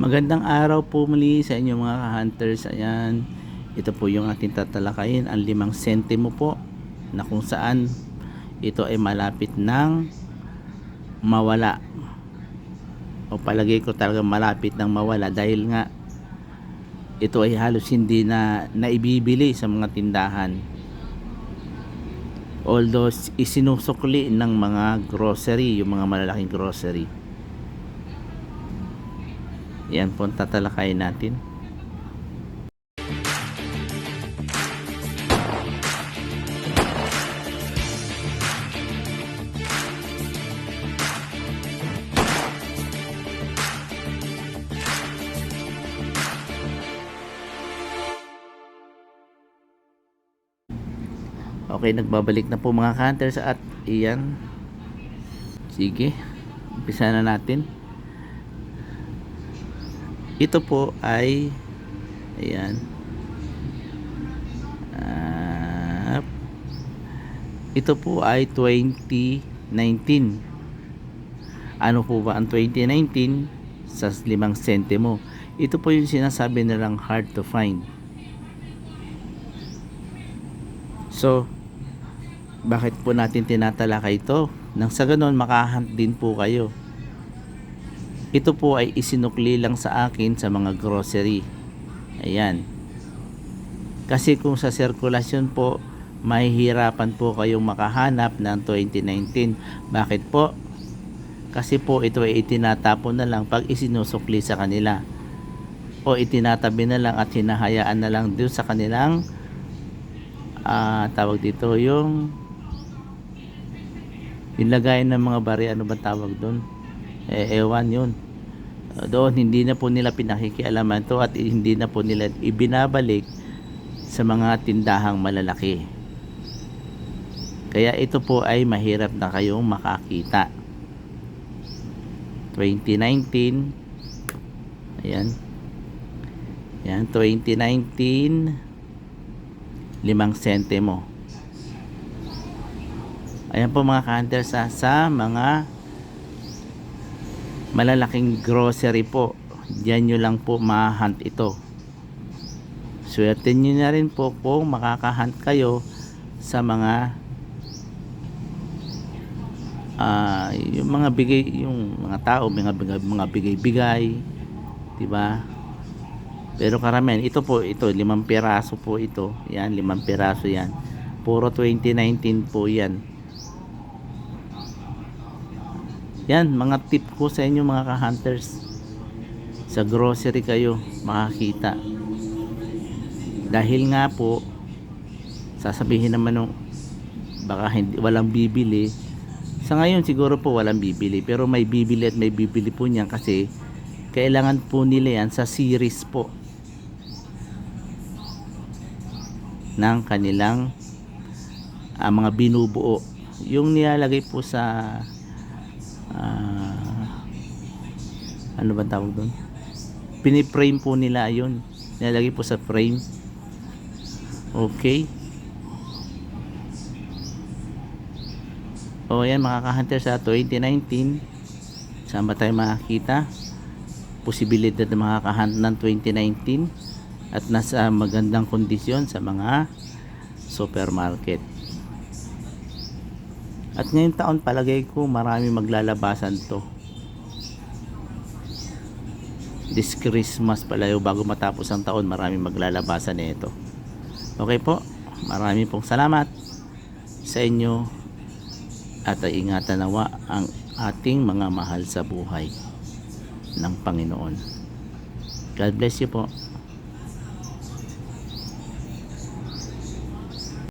Magandang araw po muli sa inyo mga hunters. Ayan, ito po yung ating tatalakayin. Ang limang sentimo po na kung saan ito ay malapit ng mawala. O palagay ko talaga malapit ng mawala dahil nga ito ay halos hindi na naibibili sa mga tindahan. Although isinusukli ng mga grocery, yung mga malalaking grocery. Yan po ang tatalakayin natin. Okay, nagbabalik na po mga hunters at iyan. Sige, umpisa na natin. Ito po ay ayan. Ah, ito po ay 2019. Ano po ba ang 2019 sa limang sentimo? Ito po yung sinasabi nilang hard to find. So, bakit po natin tinatalakay ito? Nang sa ganun, makahunt din po kayo. Ito po ay isinukli lang sa akin sa mga grocery. Ayan. Kasi kung sa sirkulasyon po, mahihirapan po kayong makahanap ng 2019. Bakit po? Kasi po ito ay itinatapon na lang pag isinusukli sa kanila. O itinatabi na lang at hinahayaan na lang doon sa kanilang ah tawag dito yung yung ng mga bari ano ba tawag doon eh, ewan yun. Doon hindi na po nila pinakikialaman to at hindi na po nila ibinabalik sa mga tindahang malalaki. Kaya ito po ay mahirap na kayong makakita. 2019 ayan. Ayan 2019 limang sentimo. Ayan po mga ka sa, sa mga malalaking grocery po. Diyan nyo lang po mahunt ito. Swerte nyo na rin po kung makakahunt kayo sa mga ah yung mga bigay yung mga tao mga mga, mga bigay-bigay 'di ba? Pero karamihan ito po ito limang piraso po ito. Yan limang piraso yan. Puro 2019 po yan yan mga tip ko sa inyo mga ka-hunters. Sa grocery kayo makakita. Dahil nga po sasabihin naman nung baka hindi walang bibili. Sa ngayon siguro po walang bibili pero may bibili at may bibili po niyan kasi kailangan po nila yan sa series po ng kanilang ah, mga binubuo. Yung nilalagay po sa ah, ano ba tawag doon? Piniprame po nila yun. Nilalagay po sa frame. Okay. O yan makaka-hunter sa 2019 saan ba tayo makakita? Posibilidad na makakahunt ng 2019 at nasa magandang kondisyon sa mga supermarket at ngayong taon palagay ko marami maglalabasan to. This Christmas pala bago matapos ang taon marami maglalabasan nito okay po marami pong salamat sa inyo. At ay ingatan nawa ang ating mga mahal sa buhay ng Panginoon. God bless you po